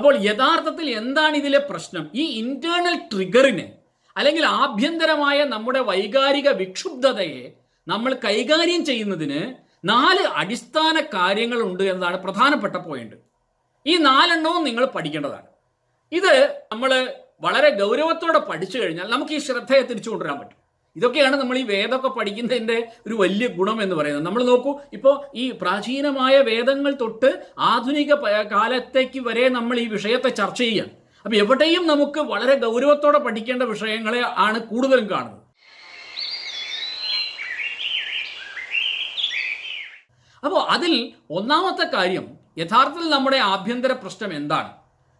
അപ്പോൾ യഥാർത്ഥത്തിൽ എന്താണ് ഇതിലെ പ്രശ്നം? ഈ ഇന്റേണൽ ട്രിഗറിനെ അല്ലെങ്കിൽ ആഭ്യന്തരമായ നമ്മുടെ വൈകാരിക വിക്ഷുബ്ധതയെ നമ്മൾ കൈകാര്യം ചെയ്യുന്നതിന് നാല് അടിസ്ഥാന കാര്യങ്ങളുണ്ട് എന്നതാണ് പ്രധാനപ്പെട്ട പോയിന്റ് ഈ നാലെണ്ണവും നിങ്ങൾ പഠിക്കേണ്ടതാണ്. ഇത് നമ്മൾ വളരെ ഗൗരവത്തോടെ പഠിച്ചു കഴിഞ്ഞാൽ നമുക്ക് ഈ ശ്രദ്ധയെ തിരിച്ചു കൊണ്ടുവരാൻ പറ്റും. ഇതൊക്കെയാണ് നമ്മൾ ഈ വേദമൊക്കെ പഠിക്കുന്നതിന്റെ ഒരു വലിയ ഗുണം എന്ന് പറയുന്നത്. നമ്മൾ നോക്കൂ ഇപ്പോൾ ഈ പ്രാചീനമായ വേദങ്ങൾ തൊട്ട് ആധുനിക കാലത്തേക്ക് വരെ നമ്മൾ ഈ വിഷയത്തെ ചർച്ച ചെയ്യാം അപ്പം എവിടെയും നമുക്ക് വളരെ ഗൗരവത്തോടെ പഠിക്കേണ്ട വിഷയങ്ങളെ ആണ് കൂടുതലും കാണുന്നത്. അപ്പോൾ അതിൽ ഒന്നാമത്തെ കാര്യം യഥാർത്ഥത്തിൽ നമ്മുടെ ആഭ്യന്തര പ്രശ്നം എന്താണ്?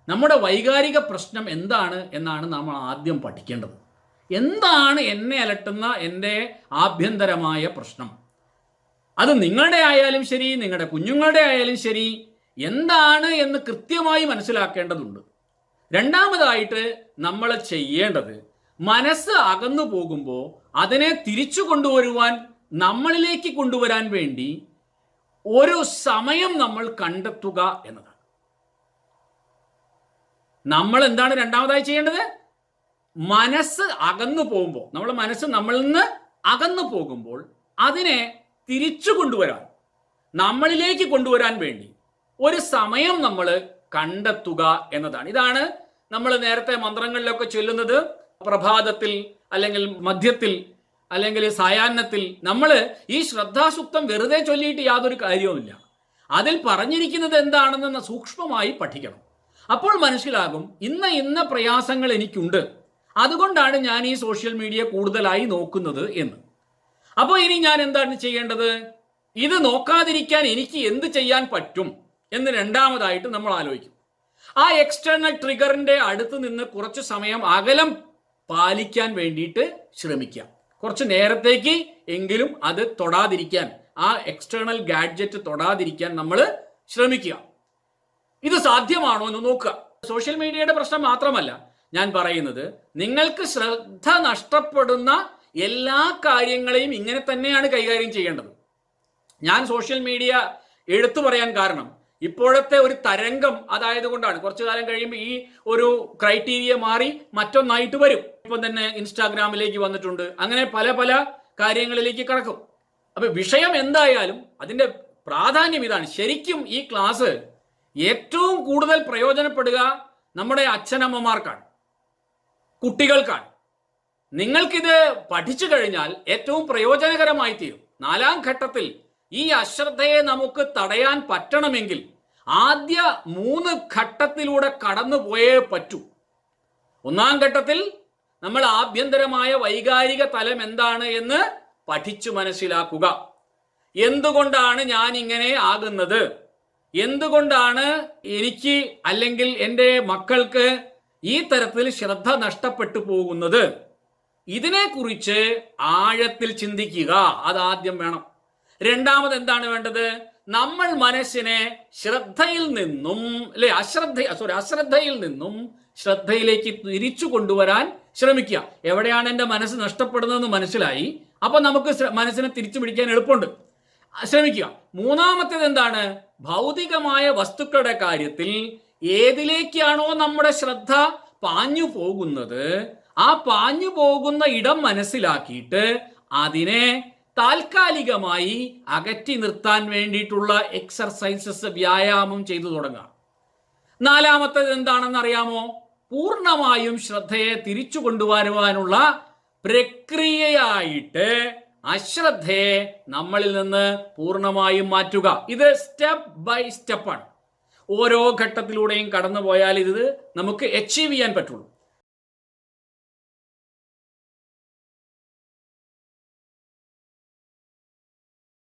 നമ്മുടെ വൈകാരിക പ്രശ്നം എന്താണ് എന്നാണ് നമ്മൾ ആദ്യം പഠിക്കേണ്ടത്. എന്താണ് എന്നെ അലട്ടുന്ന എന്റെ ആഭ്യന്തരമായ പ്രശ്നം? അത് നിങ്ങളുടെ ആയാലും ശരി നിങ്ങളുടെ കുഞ്ഞുങ്ങളുടെ ആയാലും ശരി എന്താണ് എന്ന് കൃത്യമായി മനസ്സിലാക്കേണ്ടതുണ്ട്. രണ്ടാമതായിട്ട് നമ്മൾ ചെയ്യേണ്ടത് മനസ്സ് അകന്നു പോകുമ്പോൾ അതിനെ തിരിച്ചു കൊണ്ടുവരുവാൻ നമ്മളിലേക്ക് കൊണ്ടുവരാൻ വേണ്ടി ഒരു സമയം നമ്മൾ കണ്ടെത്തുക എന്നതാണ്. നമ്മൾ എന്താണ് രണ്ടാമതായി ചെയ്യേണ്ടത്? മനസ്സ് അകന്നു പോകുമ്പോൾ നമ്മൾ മനസ്സ് നമ്മളിൽ നിന്ന് അകന്നു പോകുമ്പോൾ അതിനെ തിരിച്ചു കൊണ്ടുവരാൻ നമ്മളിലേക്ക് കൊണ്ടുവരാൻ വേണ്ടി ഒരു സമയം നമ്മൾ കണ്ടെത്തുക എന്നതാണ്. ഇതാണ് നമ്മൾ നേരത്തെ മന്ത്രങ്ങളിലൊക്കെ ചൊല്ലുന്നത്. പ്രഭാതത്തിൽ അല്ലെങ്കിൽ മധ്യത്തിൽ അല്ലെങ്കിൽ സായാഹ്നത്തിൽ നമ്മൾ ഈ ശ്രദ്ധാസുക്തം വെറുതെ ചൊല്ലിയിട്ട് യാതൊരു കാര്യവുമില്ല. അതിൽ പറഞ്ഞിരിക്കുന്നത് എന്താണെന്ന് സൂക്ഷ്മമായി പഠിക്കണം. അപ്പോൾ മനസ്സിലാകും ഇന്ന ഇന്ന പ്രയാസങ്ങൾ എനിക്കുണ്ട്. അതുകൊണ്ടാണ് ഞാൻ ഈ സോഷ്യൽ മീഡിയ കൂടുതലായി നോക്കുന്നത് എന്ന്. അപ്പോൾ ഇനി ഞാൻ എന്താണ് ചെയ്യേണ്ടത്? ഇത് നോക്കാതിരിക്കാൻ എനിക്ക് എന്ത് ചെയ്യാൻ പറ്റും എന്ന് രണ്ടാമതായിട്ട് നമ്മൾ ആലോചിക്കും. ആ എക്സ്റ്റേണൽ ട്രിഗറിന്റെ അടുത്ത് നിന്ന് കുറച്ച് സമയം അകലം പാലിക്കാൻ വേണ്ടിയിട്ട് ശ്രമിക്കാം. കുറച്ച് നേരത്തേക്ക് എങ്കിലും അത് തൊടാതിരിക്കാൻ ആ എക്സ്റ്റേണൽ ഗാഡ്ജറ്റ് തൊടാതിരിക്കാൻ നമ്മൾ ശ്രമിക്കുക. ഇത് സാധ്യമാണോ എന്ന് നോക്കുക. സോഷ്യൽ മീഡിയയുടെ പ്രശ്നം മാത്രമല്ല ഞാൻ പറയുന്നത് നിങ്ങൾക്ക് ശ്രദ്ധ നഷ്ടപ്പെടുന്ന എല്ലാ കാര്യങ്ങളെയും ഇങ്ങനെ തന്നെയാണ് കൈകാര്യം ചെയ്യേണ്ടത്. ഞാൻ സോഷ്യൽ മീഡിയ എടുത്തു പറയാൻ കാരണം ഇപ്പോഴത്തെ ഒരു തരംഗം അതായത് കൊണ്ടാണ്. കുറച്ചു കാലം കഴിയുമ്പോൾ ഈ ഒരു ക്രൈറ്റീരിയ മാറി മറ്റൊന്നായിട്ട് വരും. ഇപ്പം തന്നെ ഇൻസ്റ്റാഗ്രാമിലേക്ക് വന്നിട്ടുണ്ട്. അങ്ങനെ പല പല കാര്യങ്ങളിലേക്ക് കടക്കും. അപ്പൊ വിഷയം എന്തായാലും അതിന്റെ പ്രാധാന്യം ഇതാണ്. ശരിക്കും ഈ ക്ലാസ് ഏറ്റവും കൂടുതൽ പ്രയോജനപ്പെടുക നമ്മുടെ അച്ഛനമ്മമാർക്കാണ്. കുട്ടികൾക്കാണ്. നിങ്ങൾക്കിത് പഠിച്ചു കഴിഞ്ഞാൽ ഏറ്റവും പ്രയോജനകരമായി തീരും. നാലാം ഘട്ടത്തിൽ ഈ അശ്രദ്ധയെ നമുക്ക് തടയാൻ പറ്റണമെങ്കിൽ ആദ്യ മൂന്ന് ഘട്ടത്തിലൂടെ കടന്നു പോയേ പറ്റൂ. ഒന്നാം ഘട്ടത്തിൽ നമ്മൾ ആഭ്യന്തരമായ വൈകാരിക തലം എന്താണ് എന്ന് പഠിച്ചു മനസ്സിലാക്കുക. എന്തുകൊണ്ടാണ് ഞാൻ ഇങ്ങനെ ആകുന്നത്? എന്തുകൊണ്ടാണ് എനിക്ക് അല്ലെങ്കിൽ എന്റെ മക്കൾക്ക് ഈ തരത്തിൽ ശ്രദ്ധ നഷ്ടപ്പെട്ടു പോകുന്നത് ഇതിനെക്കുറിച്ച് ആഴത്തിൽ ചിന്തിക്കുക. അതാദ്യം വേണം. രണ്ടാമത് എന്താണ് വേണ്ടത്? നമ്മൾ മനസ്സിനെ ശ്രദ്ധയിൽ നിന്നും അല്ലെ? അശ്രദ്ധ സോറി അശ്രദ്ധയിൽ നിന്നും ശ്രദ്ധയിലേക്ക് തിരിച്ചു കൊണ്ടുവരാൻ ശ്രമിക്കുക. എവിടെയാണ് എന്റെ മനസ്സ് നഷ്ടപ്പെടുന്നതെന്ന് മനസ്സിലായി. അപ്പൊ നമുക്ക് മനസ്സിനെ തിരിച്ചു പിടിക്കാൻ എളുപ്പമുണ്ട്. ശ്രമിക്കുക. മൂന്നാമത്തേത് എന്താണ് ഭൗതികമായ വസ്തുക്കളുടെ കാര്യത്തിൽ ഏതിലേക്കാണോ നമ്മുടെ ശ്രദ്ധ പാഞ്ഞു പോകുന്നത് ആ പാഞ്ഞു പോകുന്ന ഇടം മനസ്സിലാക്കിയിട്ട് അതിനെ താൽക്കാലികമായി അകറ്റി നിർത്താൻ വേണ്ടിയിട്ടുള്ള എക്സർസൈസസ് വ്യായാമം ചെയ്തു തുടങ്ങുക നാലാമത്തേത് എന്താണെന്ന് അറിയാമോ പൂർണമായും ശ്രദ്ധയെ തിരിച്ചു കൊണ്ടുവരുവാനുള്ള പ്രക്രിയയായിട്ട് അശ്രദ്ധയെ നമ്മളിൽ നിന്ന് പൂർണമായും മാറ്റുക. ഇത് സ്റ്റെപ്പ് ബൈ സ്റ്റെപ്പാണ് ഓരോ ഘട്ടത്തിലൂടെയും കടന്നു പോയാൽ ഇത് നമുക്ക് അച്ചീവ് ചെയ്യാൻ പറ്റുള്ളൂ.